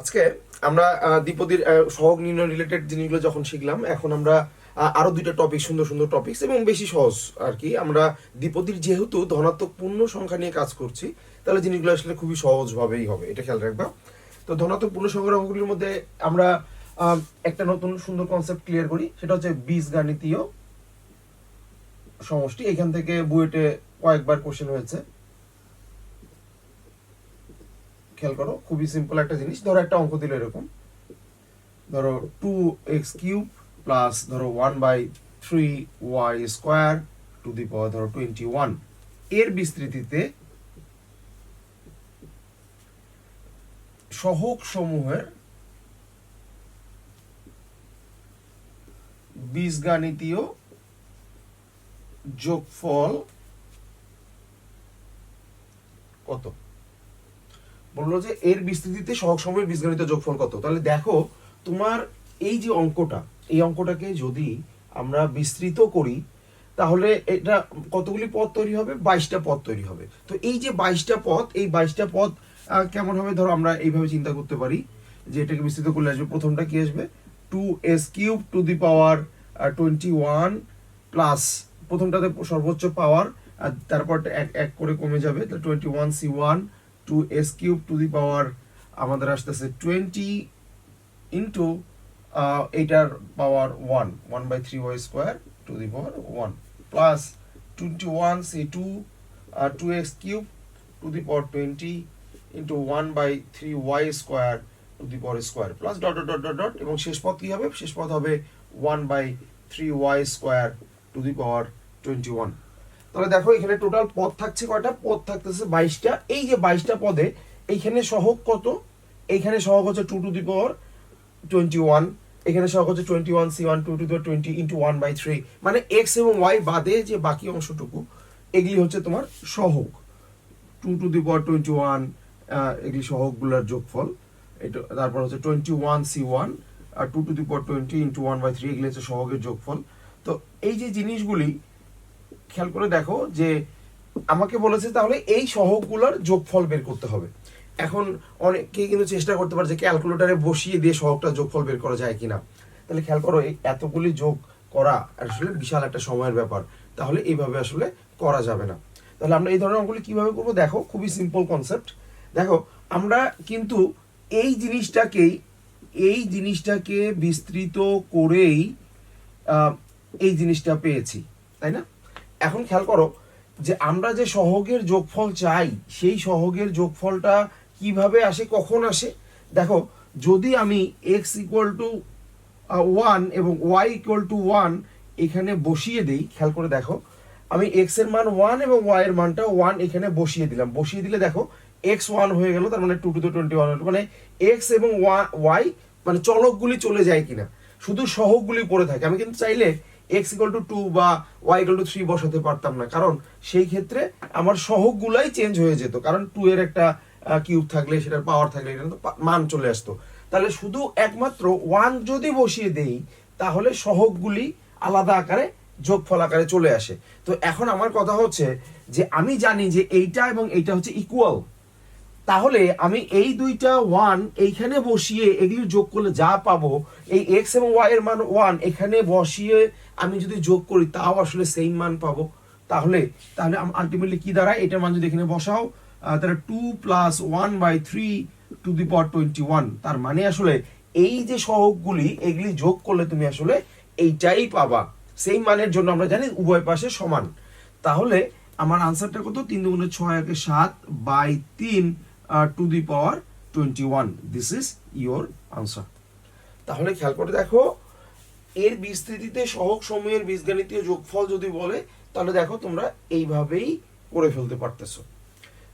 আজকে আমরা দ্বিপদীর সহগ নির্ণয় রিলেটেড জিনিসগুলো যখন শিখলাম, এখন আমরা আরও দুইটা টপিক সুন্দর সুন্দর টপিকস এবং বেশি সহজ আর কি। আমরা দ্বিপদীর যেহেতু ধনাত্মক পূর্ণ সংখ্যা নিয়ে কাজ করছি, তাহলে জিনিসগুলো আসলে খুবই সহজভাবেই হবে, এটা খেয়াল রাখবা। তো ধনাত্মক পূর্ণ সংখ্যার অঙ্কগুলির মধ্যে আমরা একটা নতুন সুন্দর কনসেপ্ট ক্লিয়ার করি, সেটা হচ্ছে বীজগাণিতীয় সমষ্টি। এখান থেকে বুয়েটে কয়েকবার কোশ্চেন হয়েছে। খেয়াল করো, খুবই সিম্পল একটা জিনিস। ধরো একটা অঙ্ক দিল এরকম। ধরো টু এক্স কিউব প্লাস ধরো one by three y square to the power ধরো টোয়েন্টি ওয়ানের বিস্তৃতিতে সহগ সমূহের বীজগাণিতীয় যোগফল কত? বলল যে এর বিস্তৃতিতে সহগ সময়ের বীজগণিত যোগফল কত? তাহলে দেখো তোমার এই যে অঙ্কটা এই অঙ্কটাকে যদি আমরা বিস্তৃত করি তাহলে এটা কতগুলি পদ তৈরি হবে? বাইশটা পদ তৈরি হবে। তো এই যে বাইশটা পদ এই বাইশটা আহ, কেমন হবে? ধরো আমরা এইভাবে চিন্তা করতে পারি যে এটাকে বিস্তৃত করলে আসবে প্রথমটা কি আসবে? Two s cube to the power twenty one plus প্রথমটাতে সর্বোচ্চ পাওয়ার আর তারপর এক এক করে কমে যাবে। Twenty one C one two x cube to the power আমাদের আসতেছে টোয়েন্টি ইন্টু এইটার power one one by three y square to the power one, plus twenty one C two two x cube to the power twenty into one by three y square to the power square, plus dot dot dot dot এবং শেষ পদ কি হবে? শেষ পদ হবে one by three y square to the power twenty one. তাহলে দেখো, এখানে টোটাল পদ থাকছে কয়টা? পদ থাকতেছে বাইশটা। এই যে বাইশটা পদে, এইখানে সহগ কত? এইখানে সহগ হচ্ছে two to the power twenty one এখানে সহগ হচ্ছে twenty one C one two to the twenty into one by three মানে এক্স এবং ওয়াই বাদে যে বাকি অংশটুকু, এগুলি হচ্ছে তোমার সহগ। Two to the power twenty one এগুলি সহগগুলোর যোগফল। এটা, তারপর হচ্ছে twenty one C one R two to the power twenty into one by three এগুলি হচ্ছে সহগের যোগফল। তো এই যে জিনিসগুলি খেয়াল করে দেখো যে আমাকে বলেছে তাহলে এই সহগগুলোর যোগফল বের করতে হবে। এখন অনেকে কিন্তু চেষ্টা করতে পারে যে ক্যালকুলেটারে বসিয়ে দিয়ে সহগটা যোগফল বের করা যায় কিনা। তাহলে খেয়াল করো, এই এতগুলি যোগ করা আসলে বিশাল একটা সময়ের ব্যাপার। তাহলে এইভাবে আসলে করা যাবে না। তাহলে আমরা এই ধরনের অঙ্কগুলি কীভাবে করব দেখো, খুবই সিম্পল কনসেপ্ট দেখো, আমরা কিন্তু এই জিনিসটাকেই, এই জিনিসটাকে বিস্তৃত করেই এই জিনিসটা পেয়েছি, তাই না? এখন খেয়াল করো যে আমরা যে সহগের যোগফল চাই, সেই সহগের যোগফলটা কীভাবে আসে, কখন আসে? দেখো, যদি আমি এক্স ইকুয়াল টু ওয়ান এবং ওয়াই ইকুয়াল টু ওয়ান এখানে বসিয়ে দেই, খেয়াল করে দেখো, আমি এক্সের মান ওয়ান এবং ওয়াই এর মানটা ওয়ান এখানে বসিয়ে দিলাম। বসিয়ে দিলে দেখো এক্স ওয়ান হয়ে গেল, তার মানে টু টু টোয়েন্টি ওয়ান মানে এক্স এবং ওয়াই মানে চলকগুলি চলে যায় কিনা। শুধু সহগগুলি পড়ে থাকে। আমি কিন্তু চাইলে এক্স ইকুয়াল টু টু বা ওয়াই ইকুয়াল টু থ্রি বসাতে পারতাম না। কারণ সেই ক্ষেত্রে আমার সহগগুলাই চেঞ্জ হয়ে যেত। কারণ টু এর একটা কিউব থাকলে, সেটার পাওয়ার থাকলে, এটা তো মান চলে আসতো। তাহলে শুধু একমাত্র ওয়ান যদি বসিয়ে দেই, তাহলে সহগগুলি আলাদা আকারে, যোগফল আকারে চলে আসে। তো এখন আমার কথা হচ্ছে যে, আমি জানি যে এইটা এবং এইটা হচ্ছে ইকুয়াল তাহলে আমি এই দুইটা ওয়ান এইখানে বসিয়ে এগুলি যোগ করলে যা পাবো, এই এক্স এবং ওয়াই এর মান ওয়ান এখানে বসিয়ে আমি যদি যোগ করি, তাও আসলে সেম মান পাবো। তাহলে তাহলে আলটিমেটলি কি দাঁড়ায়? এটার মান যদি এখানে বসাও তাহলে two plus one by three to the power twenty one তার মানে আসলে এই যে সহগগুলি, এগুলি যোগ করলে তুমি আসলে এইটাই পাবা। সেই মানের জন্য আমরা জানি উভয় পাশে সমান। তাহলে, আমার আনসারটা কত? তিন দুগুণে ছয় একে সাত বাই তিন to the power twenty one this is your answer তাহলে খেয়াল করে দেখো, এর বিস্তৃতিতে সহগ সময়ের বীজগণিতীয় যোগফল যদি বলে, তাহলে দেখো তোমরা এইভাবেই করে ফেলতে পারতেছো।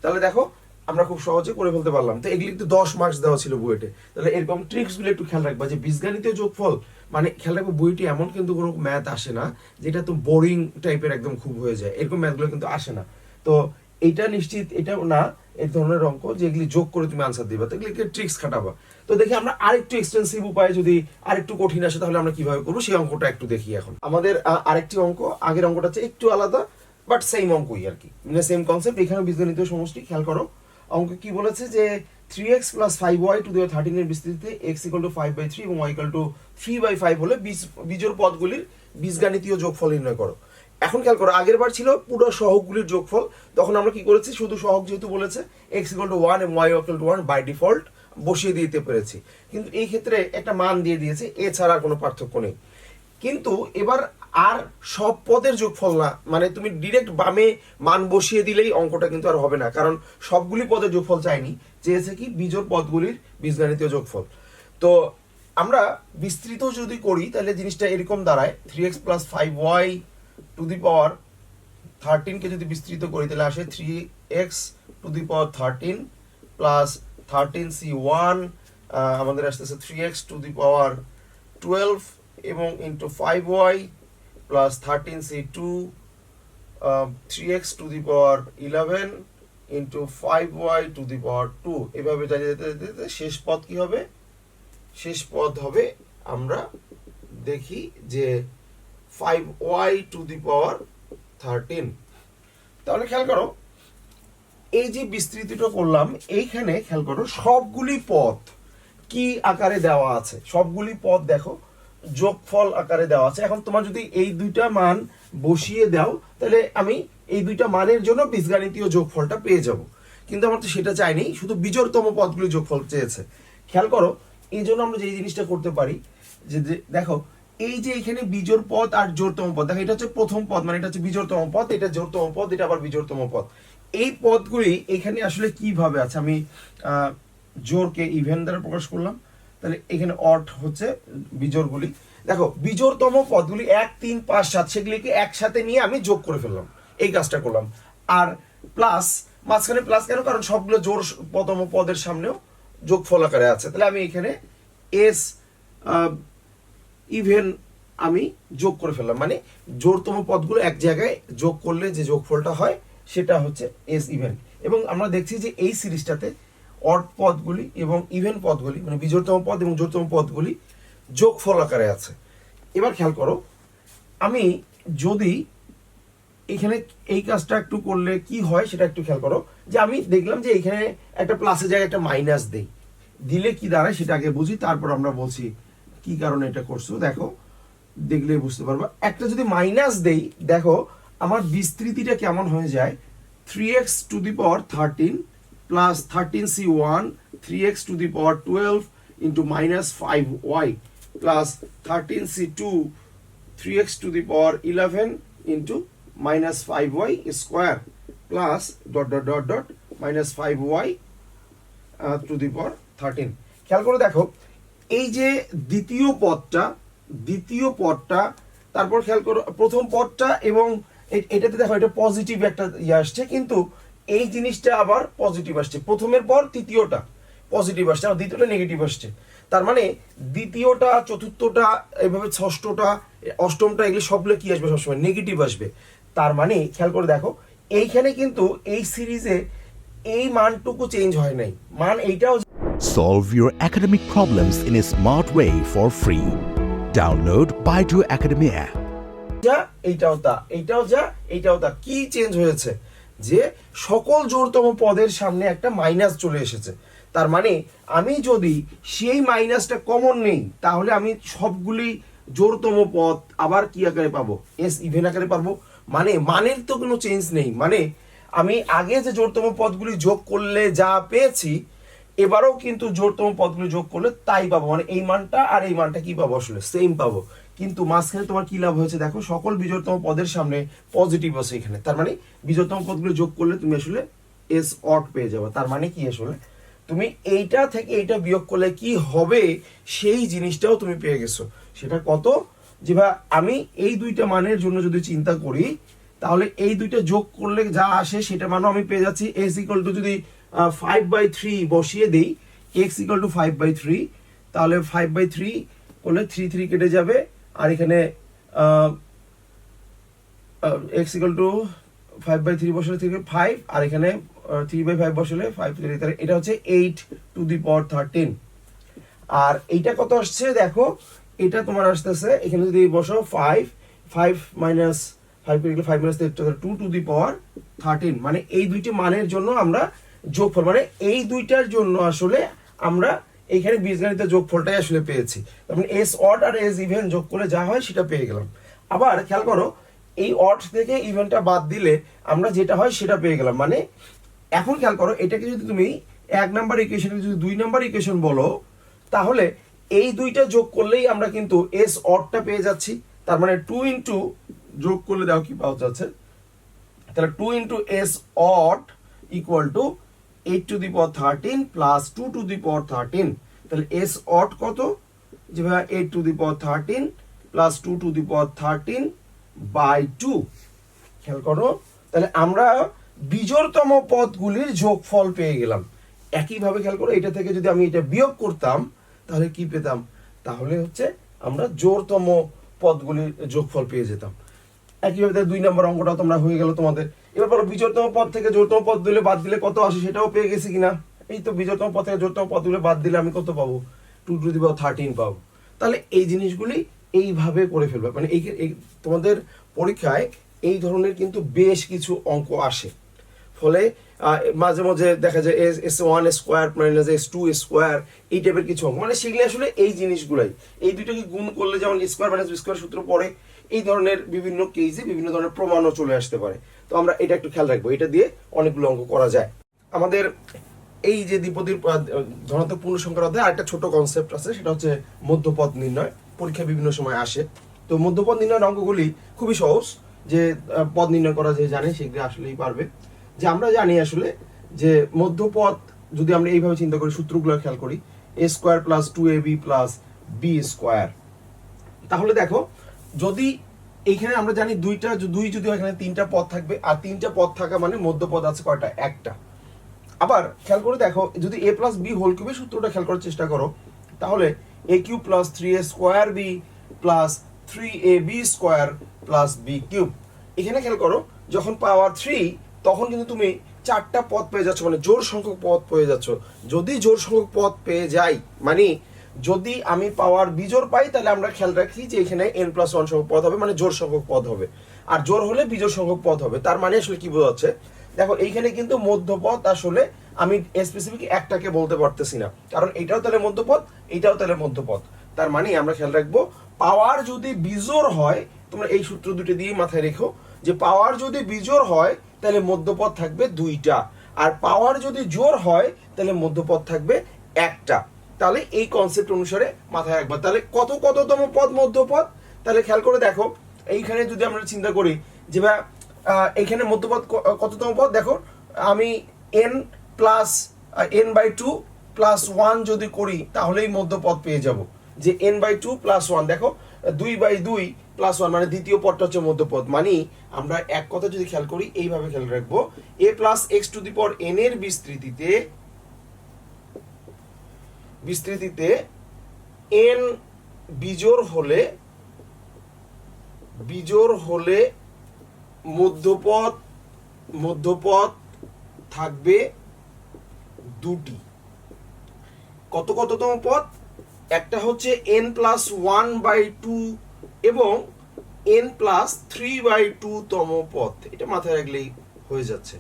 তাহলে দেখো, আমরা খুব সহজে করে ফেলতে পারলাম। তো এগুলি তো দশ মার্কস দেওয়া ছিল বুয়েটে তাহলে এরকম ট্রিক্সগুলো একটু খেয়াল রাখবা যে বীজগণিতীয় যোগফল মানে খেয়াল রাখব বইটি এমন কিন্তু কোনো ম্যাথ আসে না, যেটা তো বোরিং টাইপের একদম খুব হয়ে যায়। এরকম ম্যাথগুলো কিন্তু আসে না। তো এটা নিশ্চিত, এটা না, এই ধরনের অঙ্ক যেগুলি যোগ করে তুমি আনসার দিবা, তো এগুলিকে ট্রিক্স খাটাবা। তো দেখি আমরা আরেকটু এক্সটেন্সিভ উপায়ে যদি আরেকটু কঠিন আসে, তাহলে আমরা কীভাবে করব? সেই অঙ্কটা একটু দেখি এখন। আমাদের আরেকটি অঙ্ক, আগের অঙ্কটা হচ্ছে একটু আলাদা বাট সেম অঙ্কই আর কি। মানে সেম কনসেপ্ট এখানে বীজগণিতীয় সমষ্টি, খেয়াল করো। অঙ্ক কি বলেছে যে three x plus five y to দেওয়ার থার্টিনের বিস্তৃতিতে x equal to five by three এবং y equal to three by five হলে বীজ, বীজোর পদগুলির বীজগাণিতীয় যোগফল নির্ণয় করো। এখন খেয়াল করো, আগের বার ছিল পুরো সহগগুলির যোগফল, তখন আমরা কি করেছি? শুধু সহগ যেহেতু বলেছে এক্স ইকাল টু ওয়ান এবং y equal to one by default বসিয়ে দিতে পেরেছি। কিন্তু এই ক্ষেত্রে একটা মান দিয়ে দিয়েছে, এছাড়া কোনো পার্থক্য নেই। কিন্তু এবার আর সব পদের যোগফল না মানে তুমি ডিরেক্ট বামে মান বসিয়ে দিলেই অঙ্কটা কিন্তু আর হবে না, কারণ সবগুলি পদের যোগফল চাইনি, চেয়েছে কি বিজোর পদগুলির বীজগণিতীয় যোগফল। তো আমরা বিস্তৃত যদি করি, তাহলে জিনিসটা এরকম দাঁড়ায় three x plus five y to the power থার্টিনকে যদি বিস্তৃত করি, তাহলে আসে three x to the power thirteen plus thirteen C one আমাদের আসতেছে three x to the power twelve এবং into five y plus thirteen C two three x to the power eleven into five y to the power two এভাবে চালিয়ে যেতে যেতে যেতে শেষ পদ কি হবে? শেষ পদ হবে আমরা দেখি যে five y to the power thirteen তাহলে খেয়াল করো, এই যে বিস্তৃতিটা করলাম, এইখানে খেয়াল করো সবগুলি পদ কি আকারে দেওয়া আছে? সবগুলি পদ দেখো, যোগফল আকারে দেওয়া আছে। এখন তোমার যদি এই দুইটা মান বসিয়ে দাও, তাহলে আমি এই দুইটা মানের জন্য বীজগাণিতীয় যোগফলটা পেয়ে যাব। কিন্তু আমার তো সেটা চাইনি, শুধু বিজোড়তম পদগুলি যোগফল চেয়েছে। খেয়াল করো, এই জন্য আমরা যে জিনিসটা করতে পারি যে- দেখো এই যে এখানে বিজোড় পদ আর জোরতম পদ দেখো এটা হচ্ছে প্রথম পদ মানে এটা হচ্ছে বিজোরতম পদ এটা জোরতম পদ এটা আবার বিজোড়তম পদ এই পদগুলি এখানে আসলে কীভাবে আছে? আমি জোরকে ইভেন দ্বারা প্রকাশ করলাম। তাহলে এখানে অট হচ্ছে বিজোড়গুলি। দেখো বিজোরতম পদগুলি এক, তিন, পাঁচ, সাত, সেগুলিকে একসাথে নিয়ে আমি যোগ করে ফেললাম। এই কাজটা করলাম। আর প্লাস মাঝখানে প্লাস কেন? কারণ সবগুলো জোর পদম পদের সামনেও যোগফল আকারে আছে। তাহলে আমি এখানে এস ইভেন আমি যোগ করে ফেললাম। মানে জোরতম পদগুলো এক জায়গায় যোগ করলে যে যোগফলটা হয়, সেটা হচ্ছে এস ইভেন এবং আমরা দেখছি যে এই সিরিজটাতে অড পদগুলি এবং ইভেন পদগুলি মানে বিজোড়তম পদ এবং জোরতম পদগুলি যোগফল আকারে আছে। এবার খেয়াল করো, আমি যদি এখানে এই কাজটা একটু করলে কি হয় সেটা একটু খেয়াল করো, যে আমি দেখলাম যে এখানে একটা প্লাসের জায়গায় একটা মাইনাস দেই। দিলে কি দাঁড়ায় সেটা আগে বুঝি, তারপর আমরা বলছি কি কারণে এটা করছ? দেখো দেখলে বুঝতে পারব। একটা যদি মাইনাস দেই, দেখো, আমার বিস্তৃতিটা কেমন হয়ে যায়? Three x to the power thirteen plus thirteen C one three x to the power twelve into minus five y plus thirteen C two three x to the power eleven into minus five y square plus dot dot dot dot minus five y to the power thirteen খেয়াল করে দেখো এই যে দ্বিতীয় পদটা দ্বিতীয় পদটা, তারপর খেয়াল করো, প্রথম পদটা এবং এটাতে দেখো এটা পজিটিভ একটা ইয়ে আসছে, কিন্তু এই জিনিসটা আবার পজিটিভ আসছে। প্রথমের পর তৃতীয়টা পজিটিভ আসছে আর দ্বিতীয়টা নেগেটিভ আসছে। তার মানে দ্বিতীয়টা, চতুর্থটা, এভাবে ষষ্ঠটা অষ্টমটা, এগুলো সবগুলো কি আসবে সবসময়? নেগেটিভ আসবে। তার মানে খেয়াল করে দেখো, এইখানে কিন্তু এই সিরিজে এই মানটুকু চেঞ্জ হয় নাই। মান এইটাও Solve your academic problems in a smart way for free. Download Baidu Academy app. যা, এইটাও তা, এইটাও যা, এইটাও তা। কি চেঞ্জ হয়েছে? যে সকল জোরতম পদের সামনে একটা মাইনাস চলে এসেছে। তার মানে আমি যদি সেই মাইনাসটা কমন নেই, তাহলে আমি সবগুলি জোরতম পদ আবার কি আকারে পাবো? এস ইভেন আকারে পাবো। মানে মানের তো কোনো চেঞ্জ নেই। মানে আমি আগে যে জোরতম পদগুলি যোগ করলে যা পেয়েছি এবারেও কিন্তু জোরতম পদগুলো যোগ করলে তাই পাবো। মানে এই মানটা আর এই মানটা কি পাবো? আসলে সেম পাবো। কিন্তু মাঝখানে তোমার কি লাভ হয়েছে দেখো? সকল বিজোড়তম পদের সামনে পজিটিভ আছে এখানে। তার মানে বিজোড়তম পদগুলো যোগ করলে তুমি আসলে এস অট পেয়ে যাবে। তার মানে কি আসলে? তুমি এইটা থেকে এইটা বিয়োগ করলে কি হবে? সেই জিনিসটাও তুমি পেয়ে গেছো। সেটা কত? যে ভাই, আমি এই দুইটা মানের জন্য যদি চিন্তা করি, তাহলে এই দুইটা যোগ করলে যা আসে, সেটা মানও আমি পেয়ে যাচ্ছি। এস ইকাল টু যদি ফাইভ বাই থ্রি বসিয়ে দিই x equal to five by three তাহলে ফাইভ বাই থ্রি করলে থ্রি থ্রি কেটে যাবে, আর এখানে x equal to five by three বসালে থেকে ফাইভ আর এখানে থ্রি বাই ফাইভ বসালে ফাইভ তাহলে এটা হচ্ছে eight to the power thirteen আর এইটা কত আসছে দেখো, এটা তোমার আসতেছে, এখানে যদি বসো five five minus five five minus two to the power thirteen মানে এই দুইটি মানের জন্য আমরা যোগফল মানে এই দুইটার জন্য আসলে আমরা এইখানে বীজগণিত যোগফলটাই আসলে পেয়েছি। তার মানে এস অড আর এস ইভেন যোগ করে যা হয় সেটা পেয়ে গেলাম। আবার খেয়াল করো, এই অড থেকে ইভেন্টটা বাদ দিলে আমরা যেটা হয় সেটা পেয়ে গেলাম। মানে এখন খেয়াল করো, এটাকে যদি তুমি এক নাম্বার ইকুয়েশনকে যদি দুই নাম্বার ইকুয়েশন বলো, তাহলে এই দুইটা যোগ করলেই আমরা কিন্তু এস অডটা পেয়ে যাচ্ছি। তার মানে টু ইন্টু যোগ করলে দাও কি পাওয়া যাচ্ছে? তাহলে two into s odd equal to eight to the power thirteen plus two to the power thirteen তাহলে এস অট কত? যে ভাই eight to the power thirteen plus two to the power thirteen by two খেয়াল করো। তাহলে আমরা বিজোড়তম পদগুলির যোগফল পেয়ে গেলাম। একইভাবে খেয়াল করো, এটা থেকে যদি আমি এটা বিয়োগ করতাম, তাহলে কি পেতাম? তাহলে হচ্ছে আমরা জোরতম পদগুলির যোগফল পেয়ে যেতাম। একইভাবে দুই নম্বর অঙ্কটা তোমরা হয়ে গেল তোমাদের। এবার বলো, বিজোড়তম পদ থেকে জোরতম পদ দিলে বাদ দিলে কত আসে সেটাও পেয়ে গেছি কিনা? এই তো বিজোড়তম পদ থেকে জোরতম পদ দিলে বাদ দিলে আমি কত পাবো? Two to the power thirteen পাবো। তাহলে এই জিনিসগুলি এইভাবে করে ফেলবে। মানে এই তোমাদের পরীক্ষায় এই ধরনের কিন্তু বেশ কিছু অঙ্ক আসে। ফলে মাঝে মাঝে দেখা যায় s s one square minus s two square এই টাইপের কিছু অঙ্ক। মানে সেগুলি আসলে এই জিনিসগুলাই। এই দুটোকে গুণ করলে যেমন স্কোয়ার মাইনাস স্কোয়ার সূত্র পড়ে, এই ধরনের বিভিন্ন কেসে বিভিন্ন ধরনের প্রমাণও চলে আসতে পারে। তো আমরা এটা একটু খেয়াল রাখব। এটা দিয়ে অনেকগুলো অঙ্ক করা যায়। আমাদের এই যে দ্বিপদীর ধনাত্মক পূর্ণ সংখ্যার অধ্যায় আরেকটা ছোট কনসেপ্ট আছে, সেটা হচ্ছে মধ্যপদ নির্ণয়। পরীক্ষা বিভিন্ন সময় আসে। তো মধ্যপদ নির্ণয়ের অঙ্কগুলি খুবই সহজ, যে পদ নির্ণয় করা যে জানে সেগুলি আসলেই পারবে। যে আমরা জানি আসলে যে মধ্যপদ, যদি আমরা এইভাবে চিন্তা করি, সূত্রগুলো খেয়াল করি a square plus two a b plus b square তাহলে দেখো, যদি এইখানে আমরা জানি দুইটা দুই যদি এখানে তিনটা পদ থাকবে, আর তিনটা পদ থাকা মানে মধ্যপদ আছে কয়টা? একটা। আবার খেয়াল করে দেখো, যদি এ প্লাস বি হোল কিউবের সূত্রটা খেয়াল করার চেষ্টা করো, তাহলে a cube plus three a square b plus three a b square plus b cube এখানে খেয়াল করো, যখন পাওয়ার থ্রি তখন কিন্তু তুমি চারটা পদ পেয়ে যাচ্ছ মানে জোর সংখ্যক পদ পেয়ে যাচ্ছ। যদি জোর সংখ্যক পদ পেয়ে যাই মানে যদি আমি পাওয়ার বিজোর পাই, তাহলে আমরা খেয়াল রাখি যে এখানে এন প্লাস ওয়ান সংখ্যক পদ হবে মানে জোর সংখ্যক পদ হবে। আর জোর হলে বিজোর সংখ্যক পদ হবে। তার মানে আসলে কি বোঝাচ্ছে দেখো, এইখানে কিন্তু মধ্যপদ আসলে আমি স্পেসিফিক একটাকে বলতে পারতেছি না। কারণ এটাও তাহলে মধ্যপদ এটাও তাহলে মধ্যপদ। তার মানে আমরা খেয়াল রাখব পাওয়ার যদি বিজোর হয়, তোমরা এই সূত্র দুটো দিয়ে মাথায় রেখো, যে পাওয়ার যদি বিজোর হয়, তাহলে মধ্যপদ থাকবে দুইটা। আর পাওয়ার যদি জোর হয়, তাহলে মধ্যপদ থাকবে একটা। তাহলে এই কনসেপ্ট অনুসারে মাথায় রাখবা। তাহলে কত কততম পদ, মধ্যপদ? তাহলে খেয়াল করে দেখো, এইখানে যদি আমরা চিন্তা করি যে ভাই এইখানে মধ্যপদ কততম পদ? দেখো, আমি n plus n by two plus one যদি করি, তাহলেই মধ্যপদ পেয়ে যাব। যে n by two plus one দেখো, দুই বাই দুই প্লাস ওয়ান মানে দ্বিতীয় পদটা হচ্ছে মধ্যপদ। মানে আমরা এক কথা যদি খেয়াল করি, এইভাবে খেয়াল রাখব a plus x to the পর এন এর বিস্তৃতিতে বিস্তৃতিতে এন বিজোড় হলে বিজোড় হলে মধ্যপদ মধ্যপদ থাকবে দুটি। কত কততম পদ একটা হচ্ছে n plus one by two এবং n plus three by two তম পথ। এটা মাথায় রাখলেই হয়ে যাচ্ছে।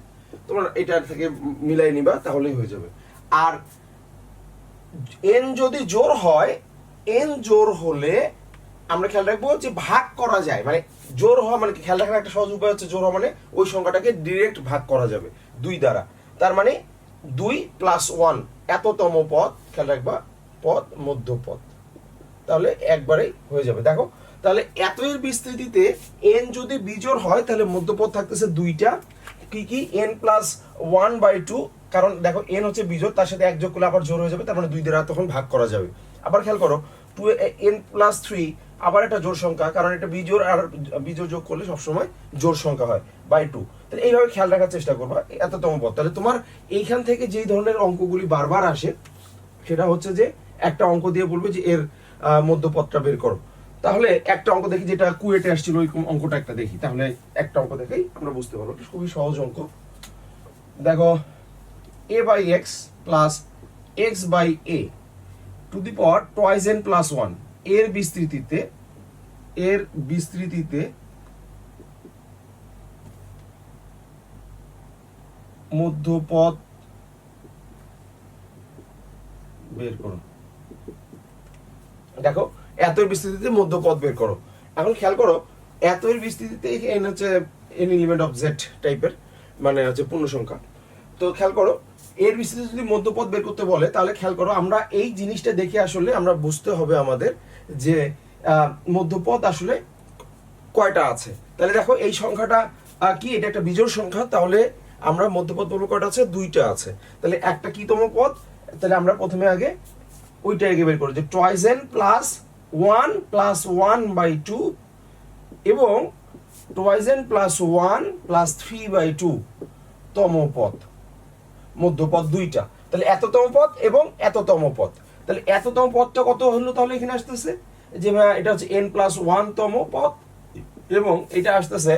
তোমরা এটা থেকে মিলাই নিবা, তাহলেই হয়ে যাবে। আর এন যদি জোর হয় এন জোর হলে আমরা খেয়াল রাখব যে ভাগ করা যায়। মানে জোর হওয়া মানে খেয়াল রাখার একটা সহজ উপায় হচ্ছে জোর হওয়া মানে ওই সংখ্যাটাকে ডিরেক্ট ভাগ করা যাবে দুই দ্বারা। তার মানে দুই প্লাস ওয়ান এততম পদ, খেয়াল রাখবা, পদ মধ্যপদ। তাহলে একবারেই হয়ে যাবে। দেখো, তাহলে এত এর বিস্তৃতিতে এন যদি বিজোর হয়, তাহলে মধ্যপদ থাকতেছে দুইটা। কি কি? N plus one by two কারণ দেখো এন হচ্ছে বিজোড় তার সাথে এক যোগ করলে আবার জোর হয়ে যাবে তার মানে দুই দ্বারা তখন ভাগ করা যাবে। আবার খেয়াল করো টু এন প্লাস থ্রি আবার একটা জোর সংখ্যা কারণ এটা বিজোড় আর বিজোড় যোগ করলে সবসময় জোর সংখ্যা হয় বাই টু তাহলে এইভাবে খেয়াল রাখার চেষ্টা করবা এততম পদ তাহলে তোমার এইখান থেকে যেই ধরনের অঙ্কগুলি বারবার আসে সেটা হচ্ছে যে একটা অঙ্ক দিয়ে বলবে যে এর আহ, মধ্যপদটা বের করো। তাহলে একটা অঙ্ক দেখি যেটা কুয়েটে আসছিল ওই অঙ্কটা একটা দেখি। তাহলে একটা অঙ্ক দেখেই আমরা বুঝতে পারব খুবই সহজ অঙ্ক। দেখো a by x plus x by a to the power twice n plus ওয়ানের বিস্তৃতিতে এর বিস্তৃতিতে মধ্যপদ বের করো। দেখো এত বিস্তৃতিতে মধ্যপদ বের করো। এখন খেয়াল করো এত বিস্তৃতিতে এন হচ্ছে এন এলিমেন্ট অফ জেড টাইপের মানে হচ্ছে পূর্ণ সংখ্যা তো খেয়াল করো এর বিস্তৃতি যদি মধ্যপদ বের করতে বলে তাহলে খেয়াল করো আমরা এই জিনিসটা দেখে আসলে আমরা বুঝতে হবে আমাদের যে আহ, মধ্যপদ আসলে কয়টা আছে। তাহলে দেখো এই সংখ্যাটা কি? এটা একটা বিজোড় সংখ্যা তাহলে আমরা মধ্যপদ বলব কয়টা আছে? দুইটা আছে। তাহলে একটা কি তম পদ তাহলে আমরা প্রথমে আগে ওইটা আগে বের করো যে twice n plus one plus one by two এবং twice n plus one plus three by two তম পদ মধ্যপদ দুইটা। তাহলে এততম পদ এবং এততম পদ। তাহলে এততম পদটা কত হলো তাহলে এখানে আসতেছে? যে এটা হচ্ছে এন প্লাস ওয়ান তম পদ এবং এটা আসতেছে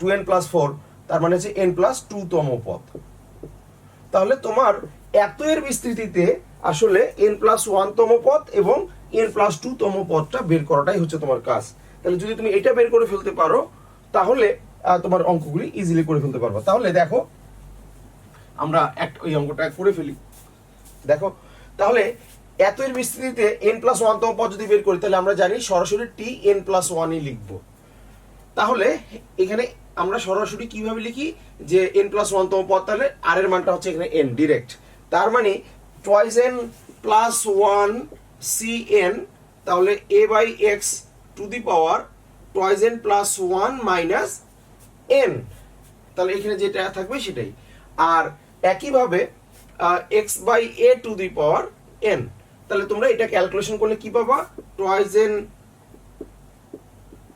টু এন প্লাস ফোর তার মানে হচ্ছে এন প্লাস টু তম পদ। তাহলে তোমার এত এর বিস্তৃতিতে আসলে এন প্লাস ওয়ানতম পথ এবং এন প্লাস টু তম পদটা বের করাটাই হচ্ছে তোমার কাজ। তাহলে যদি তুমি এটা বের করে ফেলতে পারো, তাহলে তোমার অঙ্কগুলি ইজিলি করে ফেলতে পারবে। তাহলে দেখো আমরা এক ওই অঙ্কটা করে ফেলি। দেখো, তাহলে এত বিস্তৃতিতে এন প্লাস ওয়ান তম পদ যদি বের করি, তাহলে আমরা জানি সরাসরি টি এন প্লাস ওয়ানই লিখব। তাহলে এখানে আমরা সরাসরি কীভাবে লিখি? যে এন প্লাস ওয়ান তম পদ, তাহলে আর এর মানটা হচ্ছে এখানে এন ডিরেক্ট তার মানে twice n plus one c n তাহলে a by x to the power twice n plus one minus n তাহলে এখানে যেটা থাকবে সেটাই। আর একইভাবে x by a to the power n তাহলে তোমরা এটা ক্যালকুলেশন করলে কি পাবা? Twice n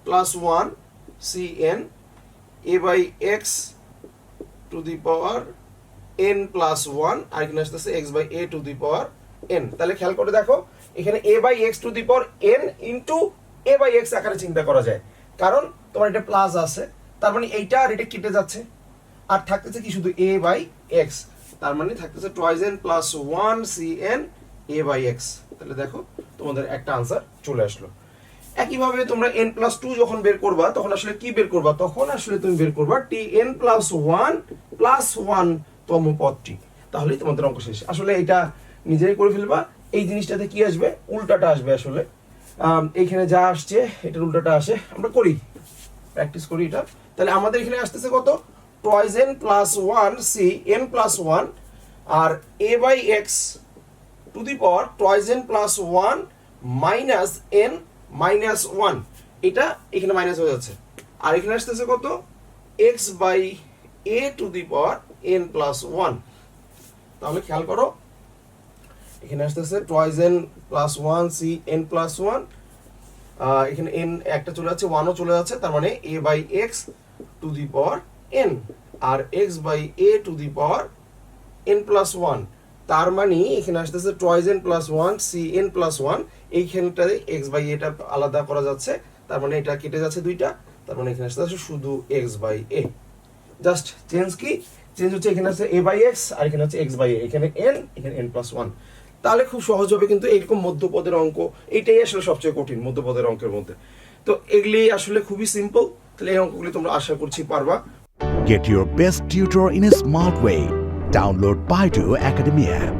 plus one c n a by x to the power n plus one আর এখানে আসতেছে x by a to the power n তাহলে খেয়াল করে দেখো, এখানে a by x to the power n into a by x আকারে চিন্তা করা যায়। কারণ তোমার এটা প্লাস আছে, তার মানে এইটা আর এটা কেটে যাচ্ছে। আর থাকতেছে কি শুধু এ বাই এক্স তার মানে থাকতেছে twice n plus one c n a by x তাহলে দেখো, তোমাদের একটা আনসার চলে আসলো। একইভাবে তোমরা এন প্লাস টু যখন বের করবা, তখন আসলে কি বের করবা? তখন আসলে তুমি বের করবা t n plus one plus one তম পদটি। তাহলেই তোমাদের অঙ্ক শেষ। আসলে এটা নিজেরাই করে ফেলবা। এই জিনিসটাতে কি আসবে? উল্টাটা আসবে আসলে। এইখানে যা আসছে, এটার উল্টাটা আসে। আমরা করি। প্র্যাকটিস করি এটা। তাহলে আমাদের এখানে আসতেছে কত? N plus one c n plus one R a by x to the power twice n plus one minus n minus one এটা এখানে মাইনাস হয়ে যাচ্ছে। আর এখানে আসতেছে কত? X by a to the power n plus one তাহলে খেয়াল করো, এখানে আসতেছে twice n plus one c n plus one এখানে এন একটা চলে যাচ্ছে ওয়ানও চলে যাচ্ছে, তার মানে a by x to the power n R x by a to the power n plus one. তার মানে এখানে আসতেছে twice n plus one, c n plus one. এইখানটাতে এক্স বাই এটা আলাদা করা যাচ্ছে। তার মানে এটা কেটে যাচ্ছে দুইটা। তার মানে এখানে আসতেছে শুধু x by a. Just change কি? চেঞ্জ হচ্ছে এখানে আছে এ বাই এক্স আর এখানে হচ্ছে এক্স বাই এ। এখানে এন এখানে এন প্লাস ওয়ান। তাহলে খুব সহজ হবে কিন্তু এরকম মধ্যপদের অঙ্ক এইটাই আসলে সবচেয়ে কঠিন মধ্যপদের অঙ্কের মধ্যে। তো এগুলি আসলে খুবই সিম্পল তাহলে এই অঙ্কগুলি তোমরা আশা করছি পারবা। Get your best tutor in a smart way. Download Baidu Academy app.